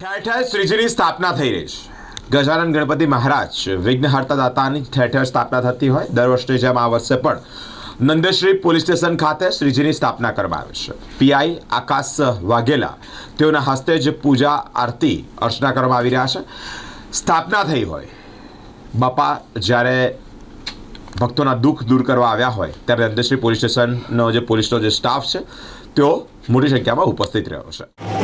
ઠેર ઠેર શ્રીજીની સ્થાપના થઈ રહી છે. ગજાનન ગણપતિ મહારાજ વિઘ્નહર્તા દાતાની ઠેર ઠેર સ્થાપના થતી હોય, દર વર્ષની જેમ આ વર્ષે પણ નંદેશ્રી પોલીસ સ્ટેશન ખાતે શ્રીજીની સ્થાપના કરવામાં આવી છે. પીઆઈ આકાશ વાઘેલા તેઓના હસ્તે જ પૂજા, આરતી, અર્ચના કરવામાં આવી રહ્યા છે. સ્થાપના થઈ હોય, બાપા જ્યારે ભક્તોના દુઃખ દૂર કરવા આવ્યા હોય, ત્યારે નંદેશ્રી પોલીસ સ્ટેશનનો જે પોલીસનો જે સ્ટાફ છે, તેઓ મોટી સંખ્યામાં ઉપસ્થિત રહ્યો છે.